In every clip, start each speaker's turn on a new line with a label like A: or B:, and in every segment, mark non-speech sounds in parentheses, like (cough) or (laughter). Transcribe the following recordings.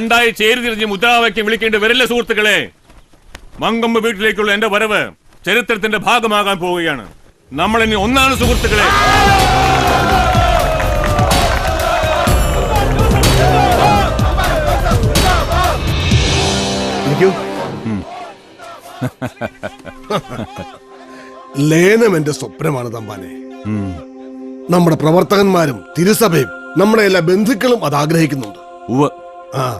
A: രണ്ടായി ചേരി തിരിഞ്ഞ് മുദ്രാവാക്യം വിളിക്കേണ്ടി വരില്ല സുഹൃത്തുക്കളെ മങ്കമ്പ് വീട്ടിലേക്കുള്ള എന്റെ വരവ് ചരിത്രത്തിന്റെ ഭാഗമാകാൻ പോവുകയാണ്. നമ്മൾ ഇനി ഒന്നാണ് സുഹൃത്തുക്കളെ.
B: ലേനം എന്റെ സ്വപ്നമാണ് തമ്പാനെ. നമ്മുടെ പ്രവർത്തകന്മാരും തിരുസഭയും നമ്മുടെ എല്ലാ ബന്ധുക്കളും അത് ആഗ്രഹിക്കുന്നുണ്ട്.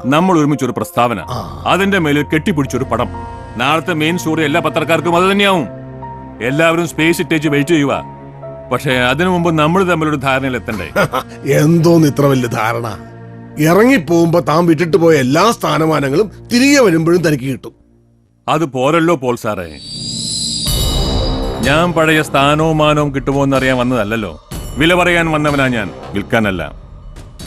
A: നമ്മൾ ഒരുമിച്ച് ഒരു പ്രസ്താവന അതിന്റെ മേലിൽ കെട്ടിപ്പിടിച്ചൊരു പടം. നാളത്തെ മെയിൻ സ്റ്റോറി എല്ലാ പത്രക്കാർക്കും അത് തന്നെയാവും. എല്ലാവരും സ്പേസ് ഇട്ടേച്ച് വെയിറ്റ് ചെയ്യുക പക്ഷേ അതിനു മുമ്പ് നമ്മൾ തമ്മിലൊരു ധാരണയിൽ എത്തണ്ടേ? (laughs)
B: എന്തോന്ന് ഇത്ര വലിയ ധാരണ? ഇറങ്ങിപ്പോകുമ്പോ താൻ വിട്ടിട്ട് പോയ എല്ലാ സ്ഥാനമാനങ്ങളും തിരികെ വരുമ്പോഴും തനിക്ക് കിട്ടും.
A: അത് പോരല്ലോ പോൾ സാറേ. ഞാൻ പഴയ സ്ഥാനവും മാനവും കിട്ടുമോ എന്നറിയാൻ വന്നതല്ലല്ലോ. വില പറയാൻ വന്നവനാ ഞാൻ. വിൽക്കാനല്ല.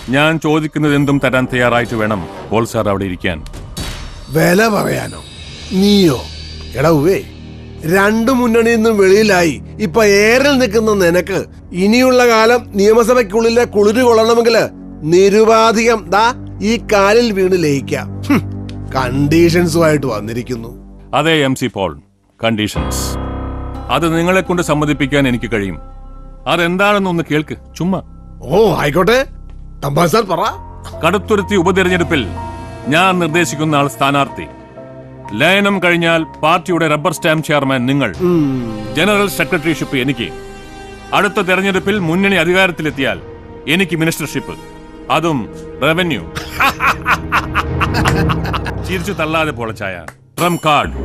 A: ഞാൻ ചോദിക്കുന്നത് എന്തും തരാൻ തയ്യാറായിട്ട് വേണം. പോൾ സാർ അവിടെ ഇരിക്കാൻ.
B: വില പറയാനോ? നീയോ? എടവേ രണ്ടു മുന്നണിയിൽ നിന്നും വെളിയിലായി. ഇപ്പൊ ഏറിൽ നിൽക്കുന്ന നിനക്ക് ഇനിയുള്ള കാലം നിയമസഭയ്ക്കുള്ളിലെ കുളിര് കൊള്ളണമെങ്കിൽ നിരുപാധികം ദാ ഈ കാലിൽ വീണ് ലയിക്കാം. കണ്ടീഷൻസുമായിട്ട് വന്നിരിക്കുന്നു.
A: അതെ എം സി പോൾ കണ്ടീഷൻസ്. അത് നിങ്ങളെ കൊണ്ട് സമ്മതിപ്പിക്കാൻ എനിക്ക് കഴിയും. അതെന്താണെന്ന് ഒന്ന് കേൾക്ക് ചുമ്മാ.
B: ഓ ആയിക്കോട്ടെ.
A: കടുത്തുരുത്തി ഉപതെരഞ്ഞെടുപ്പിൽ ഞാൻ നിർദ്ദേശിക്കുന്ന ആൾ സ്ഥാനാർത്ഥി. ലയനം കഴിഞ്ഞാൽ പാർട്ടിയുടെ റബ്ബർ സ്റ്റാമ്പ് ചെയർമാൻ നിങ്ങൾ. ജനറൽ സെക്രട്ടറിഷിപ്പ് എനിക്ക്. അടുത്ത തെരഞ്ഞെടുപ്പിൽ മുന്നണി അധികാരത്തിലെത്തിയാൽ എനിക്ക് മിനിസ്റ്റർഷിപ്പ്. അതും റവന്യൂ. ചിരിച്ചു തള്ളാതെ പൊളച്ചായ ട്രം കാർഡ്.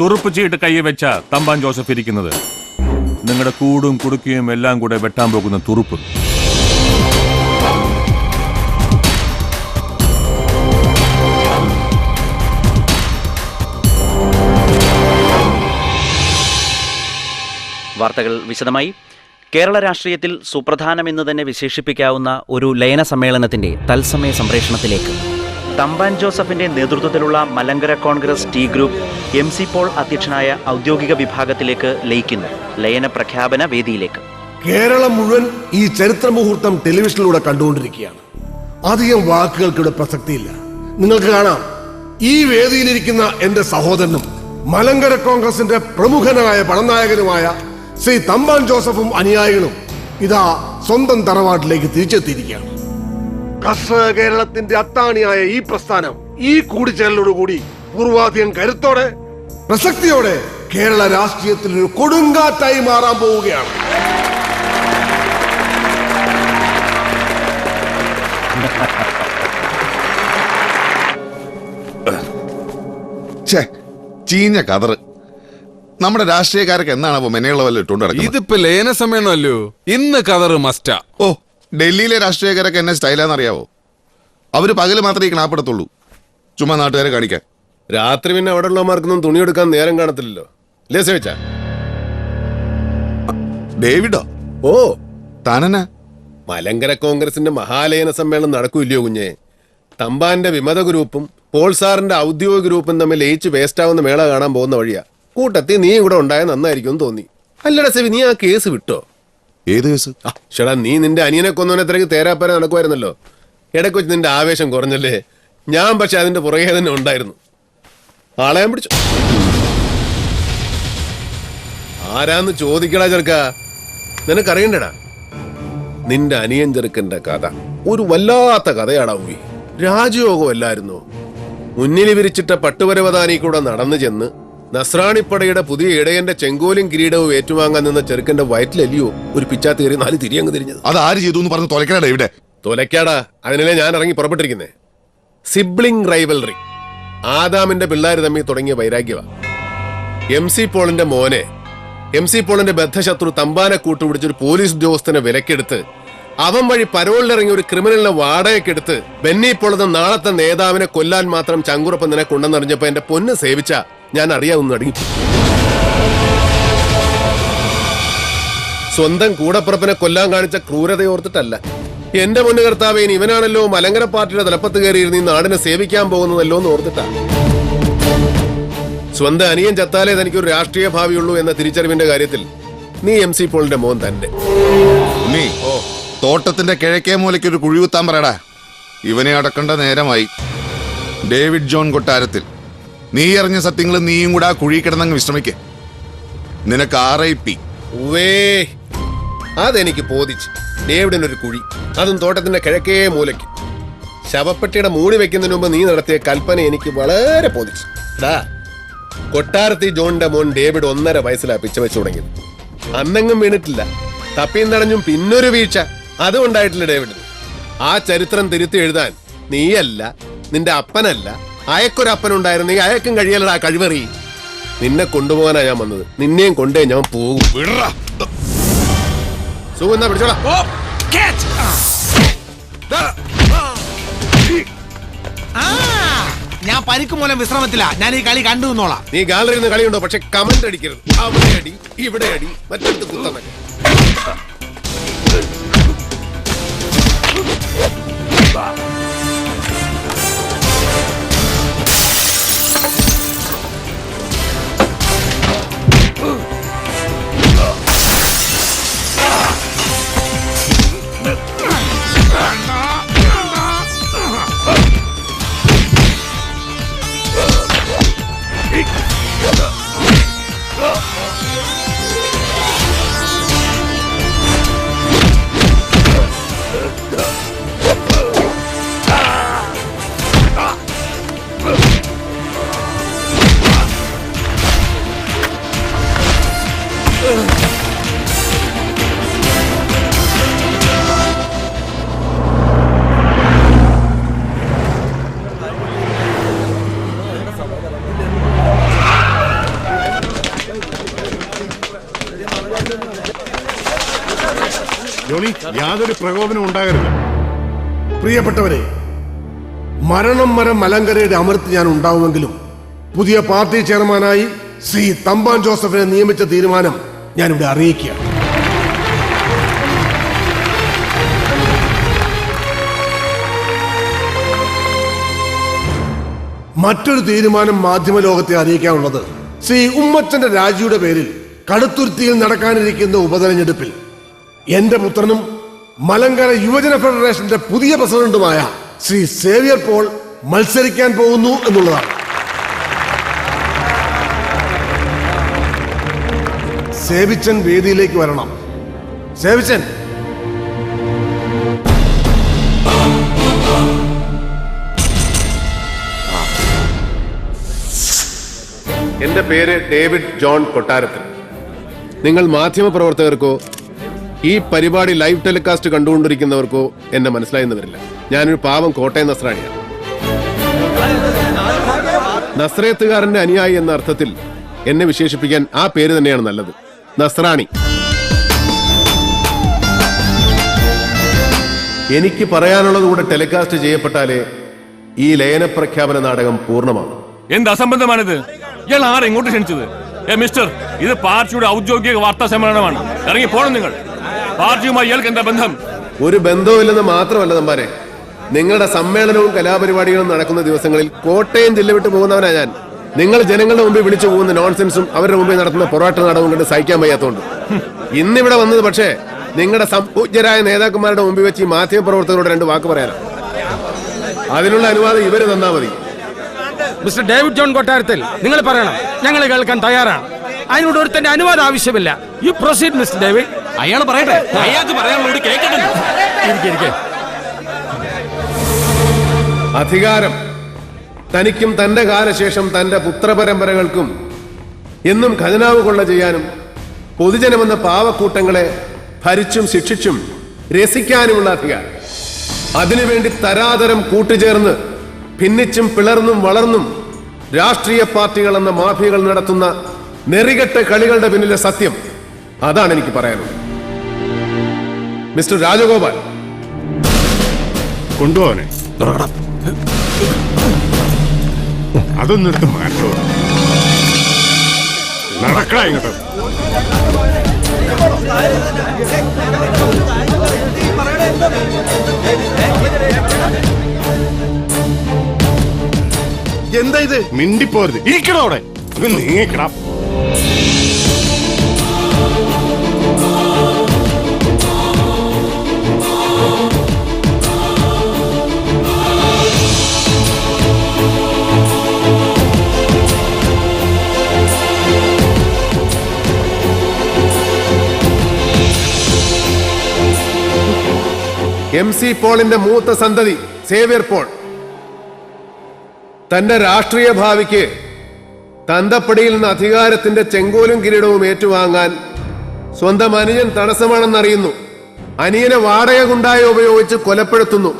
A: തുറുപ്പ് ചീട്ട് കയ്യിൽ വെച്ച തമ്പാൻ ജോസഫ് ഇരിക്കുന്നത്. നിങ്ങളുടെ കൂടും കുടുക്കിയും എല്ലാം കൂടെ വെട്ടാൻ പോകുന്ന തുറുപ്പ്.
C: വാർത്തകൾ വിശദമായി. കേരള രാഷ്ട്രീയത്തിൽ സുപ്രധാനമെന്ന് തന്നെ വിശേഷിപ്പിക്കാവുന്ന ഒരു ലയന സമ്മേളനത്തിന്റെ തത്സമയ സംപ്രേഷണത്തിലേക്ക്. തമ്പാൻ ജോസഫിന്റെ നേതൃത്വത്തിലുള്ള Malankara Congress T group M C Paul അധ്യക്ഷനായ ഔദ്യോഗിക വിഭാഗത്തിലേക്ക് ലയിക്കുന്നു. ലയന പ്രഖ്യാപന വേദിയിലേക്ക്.
B: കേരളം മുഴുവൻ ഈ ചരിത്ര മുഹൂർത്തം ടെലിവിഷനിലൂടെ കണ്ടുകൊണ്ടിരിക്കുകയാണ്. അധികം വാക്കുകൾക്കിവിടെ പ്രസക്തിയില്ല. നിങ്ങൾക്ക് കാണാം ഈ വേദിയിലിരിക്കുന്ന എന്റെ സഹോദരനും മലങ്കര കോൺഗ്രസിന്റെ പ്രമുഖനായ പടനായകനുമായ ശ്രീ തമ്പാൻ ജോസഫും അനുയായികളും ഇതാ സ്വന്തം തറവാട്ടിലേക്ക് തിരിച്ചെത്തിയിരിക്കുകയാണ്. കർഷക കേരളത്തിന്റെ അത്താണിയായ ഈ പ്രസ്ഥാനം ഈ കൂടിച്ചേരലോടുകൂടി പൂർവാധികം കരുത്തോടെ പ്രസക്തിയോടെ കേരള രാഷ്ട്രീയത്തിൽ ഒരു കൊടുങ്കാറ്റായി മാറാൻ പോവുകയാണ്.
D: ചീഞ്ഞ കതറ്. നമ്മുടെ രാഷ്ട്രീയക്കാരൊക്കെ എന്താണ് അപ്പൊ മെനയുള്ള വല്ല ഇട്ടുകൊണ്ട് നടക്കുന്നത്?
E: ഇതിപ്പോ ലേന സമയമല്ലോ ഇന്ന് കതറ് മസ്റ്റാ
D: ഓ ഡൽഹിയിലെ രാഷ്ട്രീയക്കാരൊക്കെ എന്നെ സ്റ്റൈലാന്ന് അറിയാവോ അവർ പകൽ മാത്രമേ ഈ കണാപ്പെടുത്തുള്ളൂ. ചുമ്മാ നാട്ടുകാരെ കാണിക്കാൻ.
F: രാത്രി പിന്നെ അവിടെ ഉള്ളവർക്കൊന്നും തുണി എടുക്കാൻ നേരം കാണത്തില്ലല്ലോ. അല്ലേ സേവിച്ച?
D: ഡേവിഡോ?
F: ഓ.
D: താനെന്നാ
F: മലങ്കര കോൺഗ്രസിന്റെ മഹാലയന സമ്മേളനം നടക്കൂല്ലയോ കുഞ്ഞെ? തമ്പാന്റെ വിമത ഗ്രൂപ്പും പോൾസാറിന്റെ ഔദ്യോഗിക ഗ്രൂപ്പും തമ്മിൽ ലയിച്ച് വേസ്റ്റാവുന്ന മേള കാണാൻ പോകുന്ന വഴിയാ. കൂട്ടത്തിൽ നീ ഇവിടെ ഉണ്ടായ നന്നായിരിക്കും തോന്നി. അല്ലടാ സെവി നീ ആ കേസ് വിട്ടോ?
D: ഏത് കേസ്?
F: ഷടാ നീ നിന്റെ അനിയനെ കൊന്നവനത്രയ്ക്ക് തേരാപ്പര നടക്കുമായിരുന്നല്ലോ. ഇടയ്ക്ക് വെച്ച് നിന്റെ ആവേശം കുറഞ്ഞല്ലേ? ഞാൻ പക്ഷെ അതിന്റെ പുറകെ തന്നെ ഉണ്ടായിരുന്നു. ആളെ പിടിച്ചു. ആരാന്ന് ചോദിക്കടാ ചെറുക്ക. നിനക്കറിയണ്ടടാ? നിന്റെ അനിയൻ ചെറുക്കന്റെ കഥ. ഒരു വല്ലാത്ത കഥയാടാ ഉവി രാജയോഗം അല്ലായിരുന്നോ? മുന്നിൽ വിരിച്ചിട്ട പട്ടുപരവതാനി കൂടെ നടന്നു ചെന്ന് നസ്രാണിപ്പടയുടെ പുതിയ ഇടയന്റെ ചെങ്കോലും കിരീടവും ഏറ്റുവാങ്ങാൻ നിന്ന ചെറുക്കന്റെ വയറ്റിലല്ലയോ ഒരു പിച്ചാത്തേറി നാല് തിരിയങ്ങ് തിരിഞ്ഞത്.
D: അത് ആര് ചെയ്തു എന്ന് പറഞ്ഞ് തൊലക്കടാ ഇവിടെ?
F: തൊലക്കാടാ അതിനല്ലേ ഞാൻ ഇറങ്ങി പുറപ്പെട്ടിരിക്കുന്നേ? Sibling rivalry. ആദാമിന്റെ പിള്ളേർ തമ്മിൽ തുടങ്ങിയ വൈരാഗ്യവ. എം സി പോളിന്റെ മോനെ എം സി പോളിന്റെ ബദ്ധശത്രു തമ്പാനെ കൂട്ടുപിടിച്ച് ഒരു പോലീസ് ഉദ്യോഗസ്ഥനെ വിലക്കെടുത്ത് അവൻ വഴി പരോളിലിറങ്ങിയ ഒരു ക്രിമിനലിനെ വാടകയ്ക്കെടുത്ത് ബെന്നി പോളെന്ന നാളത്തെ നേതാവിനെ കൊല്ലാൻ മാത്രം ചങ്കുറപ്പ് നിനക്ക് കൊണ്ടെന്നറിഞ്ഞപ്പോ എന്റെ പൊന്ന് സേവിച്ച ഞാൻ അറിയാവുന്ന അടങ്ങി സ്വന്തം കൂടപ്പുറപ്പിനെ കൊല്ലാൻ കാണിച്ച ക്രൂരതയോർത്തിട്ടല്ല എന്റെ മുന്നു കർത്താവേൻ ഇവനാണല്ലോ മലങ്കര പാർട്ടിയുടെ തലപ്പത്ത് കയറിയിരുന്ന് ഈ നാടിനെ സേവിക്കാൻ പോകുന്നതല്ലോ എന്ന് ഓർത്തിട്ടാ. സ്വന്തം അനിയൻ ചത്താലേ തനിക്കൊരു രാഷ്ട്രീയ ഭാവിയുള്ളൂ എന്ന തിരിച്ചറിവിന്റെ കാര്യത്തിൽ നീ എം സി പോളിന്റെ മോൻ തന്നെ.
D: നീ തോട്ടത്തിന്റെ കിഴക്കേ മൂലയ്ക്ക് ഒരു കുഴി കുത്താൻ പറയടാ. ഇവനെ അടക്കേണ്ട നേരമായി. ഡേവിഡ് ജോൺ കൊട്ടാരത്തിൽ. നീ അറിഞ്ഞ സത്യങ്ങൾ നീയും കൂടെ ആ കുഴി കിടന്നങ്ങ് വിശ്രമിക്കേ. നിനക്ക് ആർ ഐ പി
F: അതെനിക്ക് ബോധിച്ചു. ഡേവിഡിനൊരു കുഴി. അതും തോട്ടത്തിന്റെ കിഴക്കേ മൂലയ്ക്ക്. ശവപ്പെട്ടിയുടെ മൂടി വെക്കുന്നതിന് മുമ്പ് നീ നടത്തിയ കൽപ്പന എനിക്ക് വളരെ ഡാ കൊട്ടാരത്തി ജോണിന്റെ മോൻ ഡേവിഡ് ഒന്നര വയസ്സിലാ പിച്ച വെച്ചു തുടങ്ങിയത്. അന്നെങ്ങും വീണിട്ടില്ല. തപ്പിയും തടഞ്ഞും പിന്നൊരു വീഴ്ച. അതും ഉണ്ടായിട്ടില്ല ഡേവിഡിന്. ആ ചരിത്രം തിരുത്തി എഴുതാൻ നീയല്ല നിന്റെ അപ്പനല്ല അയക്കൊരപ്പനുണ്ടായിരുന്നെങ്കിൽ അയക്കും കഴിയലടാ കഴിവറി. നിന്നെ കൊണ്ടുപോകാനാ ഞാൻ വന്നത്. നിന്നെയും കൊണ്ടേ ഞാൻ പോകും. സുഖം
G: ഞാൻ പരിക്ക് മൂലം വിശ്രമത്തില്ല ഞാൻ ഈ കളി കണ്ടു നിന്നോളാം.
F: നീ ഗാലറിയിൽ നിന്ന് കളിയുണ്ടോ? പക്ഷെ കമന്റ് അടിക്കരുത്. അവിടെ അടി ഇവിടെ അടി മറ്റെടുത്ത് കുത്തന്നൊക്കെ
H: ജോണി യാതൊരു പ്രകോപനം ഉണ്ടാകരുത്.
B: പ്രിയപ്പെട്ടവരെ മരണം മരം മലങ്കരയുടെ അമൃത്ത് ഞാൻ ഉണ്ടാവുമെങ്കിലും പുതിയ പാർട്ടി ചെയർമാനായി ശ്രീ തമ്പാൻ ജോസഫിനെ നിയമിച്ച തീരുമാനം ഞാനിവിടെ അറിയിക്കുകയാണ്. മറ്റൊരു തീരുമാനം മാധ്യമ ലോകത്തെ അറിയിക്കാനുള്ളത് ശ്രീ ഉമ്മച്ചന്റെ രാജിയുടെ പേരിൽ കടുത്തുരുത്തിയിൽ നടക്കാനിരിക്കുന്ന ഉപതെരഞ്ഞെടുപ്പിൽ എന്റെ പുത്രനും മലങ്കര യുവജന ഫെഡറേഷന്റെ പുതിയ പ്രസിഡന്റുമായ ശ്രീ സേവിയർ പോൾ മത്സരിക്കാൻ പോകുന്നു എന്നുള്ളതാണ്. സേവിച്ചൻ വേദിയിലേക്ക് വരണം. സേവിച്ചൻ.
F: എന്റെ പേര് ഡേവിഡ് ജോൺ കൊട്ടാരത്തിൽ. നിങ്ങൾ മാധ്യമപ്രവർത്തകർക്കോ ഈ പരിപാടി ലൈവ് ടെലികാസ്റ്റ് കണ്ടുകൊണ്ടിരിക്കുന്നവർക്കോ എന്നെ മനസ്സിലായെന്ന് വരില്ല. ഞാനൊരു പാവം കോട്ടയം നസ്രാണിയാണ്. നസ്രയത്തുകാരന്റെ അനുയായി എന്ന അർത്ഥത്തിൽ എന്നെ വിശേഷിപ്പിക്കാൻ ആ പേര് തന്നെയാണ് നല്ലത്. നസ്രാണി. എനിക്ക് പറയാനുള്ളത് കൂടെ ടെലികാസ്റ്റ് ചെയ്യപ്പെട്ടാലേ ഈ ലയന പ്രഖ്യാപന നാടകം പൂർണമാകും.
A: എന്ത് അസംബന്ധമാണിത്? ഇയാൾ ആരെ ഇങ്ങോട്ട് ക്ഷണിച്ചത്? മിസ്റ്റർ ഇത് പാർട്ടിയുടെ ഔദ്യോഗിക വാർത്താ സമ്മേളനമാണ്. ഇറങ്ങി പോണം നിങ്ങൾ. പാർട്ടിയുമായി ഇയാൾക്ക് എന്താ ബന്ധം.
F: ഒരു ബന്ധവുമില്ലെന്ന് മാത്രമല്ല തമ്പാരെ നിങ്ങളുടെ സമ്മേളനവും കലാപരിപാടികളും നടക്കുന്ന ദിവസങ്ങളിൽ കോട്ടയം ജില്ല വിട്ട് പോകുന്നവനാ ഞാൻ. നിങ്ങൾ ജനങ്ങളുടെ മുമ്പിൽ വിളിച്ചു പോകുന്ന നോൺസെൻസും അവരുടെ മുമ്പിൽ നടത്തുന്ന പൊറാട്ട നാടകവും കണ്ട് സഹിക്കാൻ വയ്യാത്തതുകൊണ്ട് ഇന്നിവിടെ വന്നത് പക്ഷേ നിങ്ങളുടെ സംപൂജ്യരായ നേതാക്കന്മാരുടെ മുമ്പിൽ വെച്ച് ഈ മാധ്യമപ്രവർത്തകരോട് രണ്ട് വാക്ക് പറയാനാ. അതിനുള്ള അനുവാദം ഇവർ തന്നാ മതി.
I: മിസ്റ്റർ ഡേവിഡ് ജോൺ കൊട്ടാരത്തിൽ നിങ്ങൾ പറയണം ഞങ്ങൾ കേൾക്കാൻ തയ്യാറാണ്. അതിനോട് ഒരുത്തന്റെ അനുവാദം ആവശ്യമില്ല. യു പ്രൊസീഡ് മിസ്റ്റർ ഡേവിഡ്
G: അയാൾ പറയട്ടെ. അയാൾക്ക് പറയാനുള്ളത് കേൾക്കട്ടെ.
F: അധികാരം തനിക്കും തന്റെ കാലശേഷം തന്റെ പുത്രപരമ്പരകൾക്കും എന്നും ഖജനാവ് കൊള്ള ചെയ്യാനും പൊതുജനമെന്ന പാവക്കൂട്ടങ്ങളെ ഭരിച്ചും ശിക്ഷിച്ചും രസിക്കാനുമുള്ള അധികാരം. അതിനുവേണ്ടി തരാതരം കൂട്ടുചേർന്ന് ഭിന്നിച്ചും പിളർന്നും വളർന്നും രാഷ്ട്രീയ പാർട്ടികൾ എന്ന മാഫിയകൾ നടത്തുന്ന നെറികെട്ട കളികളുടെ പിന്നിലെ സത്യം അതാണ് എനിക്ക് പറയാനുള്ളത്. മിസ്റ്റർ രാജഗോപാൽ.
H: കൊണ്ടുപോവനെ അതൊന്നും എടുത്ത് മാറ്റോ. നടക്കടാ ഇങ്ങോട്ട്.
B: എന്താ ഇത്?
H: മിണ്ടിപ്പോരുത്. ഇരിക്കണോ അവിടെ. നീങ്ങിക്കണം നീങ്ങിക്കടാ.
F: എം സി പോളിന്റെ മൂത്ത സന്തതി സേവ്യർ പോൾ. തന്റെ രാഷ്ട്രീയ ഭാവിക്ക് തന്തപ്പടിയിൽ നിന്ന് അധികാരത്തിന്റെ ചെങ്കോലും കിരീടവും ഏറ്റുവാങ്ങാൻ സ്വന്തം അനുജൻ തടസ്സമാണെന്നറിയുന്നു. അനിയനെ വാടക കുണ്ടായി ഉപയോഗിച്ച് കൊലപ്പെടുത്തുന്നു.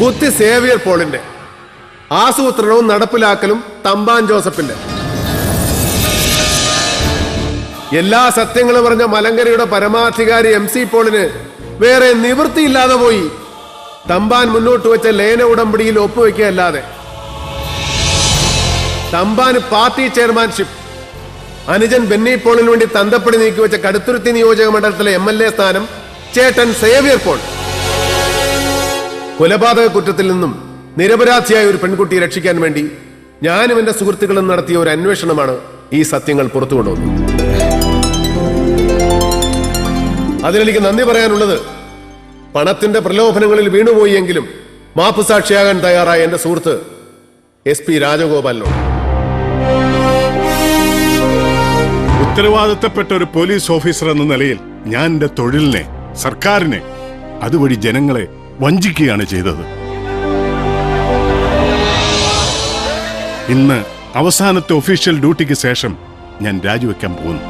F: ബുദ്ധി സേവിയർ പോളിന്റെ. ആസൂത്രണവും നടപ്പിലാക്കലും തമ്പാൻ ജോസഫിന്റെ. എല്ലാ സത്യങ്ങളും പറഞ്ഞ മലങ്കരയുടെ പരമാധികാരി എം സി പോളിന് വേറെ നിവൃത്തിയില്ലാതെ പോയി തമ്പാൻ മുന്നോട്ട് വെച്ച ലയന ഉടമ്പടിയിൽ ഒപ്പുവെക്കുകയല്ലാതെ. തമ്പാൻ പാർട്ടി ചെയർമാൻഷിപ്പ് അനുജൻ ബെന്നി പോളിന് വേണ്ടി തന്തപ്പടി നീക്കിവെച്ച കടുത്തുരുത്തി നിയോജക മണ്ഡലത്തിലെ എം എൽ എ സ്ഥാനം ചേട്ടൻ സേവിയർ പോൾ. കൊലപാതക കുറ്റത്തിൽ നിന്നും നിരപരാധിയായ ഒരു പെൺകുട്ടിയെ രക്ഷിക്കാൻ വേണ്ടി ഞാനും എന്റെ സുഹൃത്തുക്കളും നടത്തിയ ഒരു അന്വേഷണമാണ് ഈ സത്യങ്ങൾ പുറത്തു കൊണ്ടുവന്നത് അതിലെനിക്ക് നന്ദി പറയാനുള്ളത് പണത്തിന്റെ പ്രലോഭനങ്ങളിൽ വീണുപോയെങ്കിലും മാപ്പ് സാക്ഷിയാകാൻ തയ്യാറായ എന്റെ സുഹൃത്ത് എസ് പി രാജഗോപാലിനോട്.
H: ഉത്തരവാദിത്തപ്പെട്ട ഒരു പോലീസ് ഓഫീസർ എന്ന നിലയിൽ ഞാൻ എന്റെ തൊഴിലിനെ സർക്കാരിനെ അതുവഴി ജനങ്ങളെ വഞ്ചിക്കുകയാണ് ചെയ്തത്. ഇന്ന് അവസാനത്തെ ഒഫീഷ്യൽ ഡ്യൂട്ടിക്ക് ശേഷം ഞാൻ രാജിവെക്കാൻ പോകുന്നു.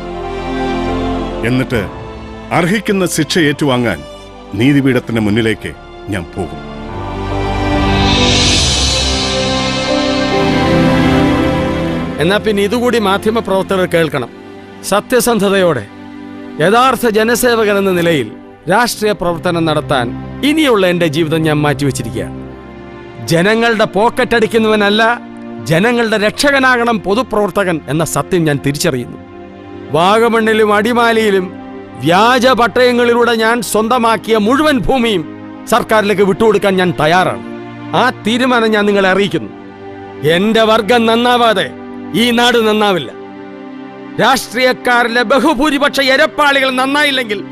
H: എന്നിട്ട് അർഹിക്കുന്ന ശിക്ഷ ഏറ്റുവാങ്ങാൻ നീതിപീഠത്തിന് മുന്നിലേക്ക് ഞാൻ പോകും.
I: എന്നാ പിന്നെ ഇതുകൂടി മാധ്യമ പ്രവർത്തകർ കേൾക്കണം. സത്യസന്ധതയോടെ യഥാർത്ഥ ജനസേവകൻ എന്ന നിലയിൽ രാഷ്ട്രീയ പ്രവർത്തനം നടത്താൻ ഇനിയുള്ള എന്റെ ജീവിതം ഞാൻ മാറ്റിവെച്ചിരിക്കുകയാണ്. ജനങ്ങളുടെ പോക്കറ്റ് അടിക്കുന്നവനല്ല ജനങ്ങളുടെ രക്ഷകനാകണം പൊതുപ്രവർത്തകൻ എന്ന സത്യം ഞാൻ തിരിച്ചറിയുന്നു. വാഗമണ്ണിലും അടിമാലിയിലും വ്യാജ പട്ടയങ്ങളിലൂടെ ഞാൻ സ്വന്തമാക്കിയ മുഴുവൻ ഭൂമിയും സർക്കാരിലേക്ക് വിട്ടുകൊടുക്കാൻ ഞാൻ തയ്യാറാണ്. ആ തീരുമാനം ഞാൻ നിങ്ങളെ അറിയിക്കുന്നു. എന്റെ വർഗം നന്നാവാതെ ഈ നാട് നന്നാവില്ല. രാഷ്ട്രീയക്കാരിലെ ബഹുഭൂരിപക്ഷ എരപ്പാളികൾ നന്നായില്ലെങ്കിൽ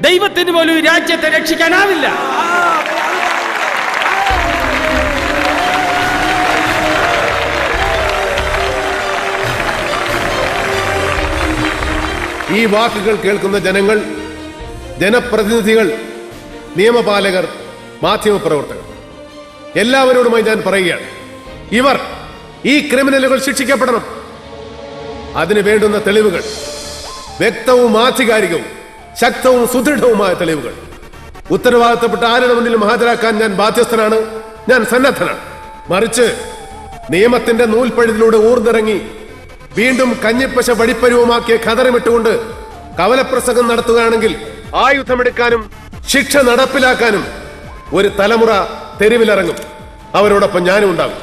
I: ദൈവത്തിന് പോലും രാജ്യത്തെ രക്ഷിക്കാനാവില്ല.
F: ഈ വാക്കുകൾ കേൾക്കുന്ന ജനങ്ങൾ ജനപ്രതിനിധികൾ നിയമപാലകർ മാധ്യമപ്രവർത്തകർ എല്ലാവരോടുമായി ഞാൻ പറയുകയാണ് ഇവർ ഈ ക്രിമിനലുകൾ ശിക്ഷിക്കപ്പെടണം. അതിന് വേണ്ടുന്ന തെളിവുകൾ വ്യക്തവും ആധികാരികവും ശക്തവും സുദൃഢവുമായ തെളിവുകൾ. ഉത്തരവാദിത്തപ്പെട്ട ആരുടെ മുന്നിലും ഹാജരാക്കാൻ ഞാൻ ബാധ്യസ്ഥനാണ്? ഞാൻ സന്നദ്ധനാണ്. മറിച്ച് നിയമത്തിന്റെ നൂൽപ്പഴുതിലൂടെ ഊർന്നിറങ്ങി വീണ്ടും കഞ്ഞിപ്പശ വടിപ്പരുവമാക്കിയ ഖതറമിട്ടുകൊണ്ട് കവലപ്രസംഗം നടത്തുകയാണെങ്കിൽ ആയുധമെടുക്കാനും ശിക്ഷ നടപ്പിലാക്കാനും ഒരു തലമുറ തെരുവിലിറങ്ങും. അവരോടൊപ്പം ഞാനും ഉണ്ടാകും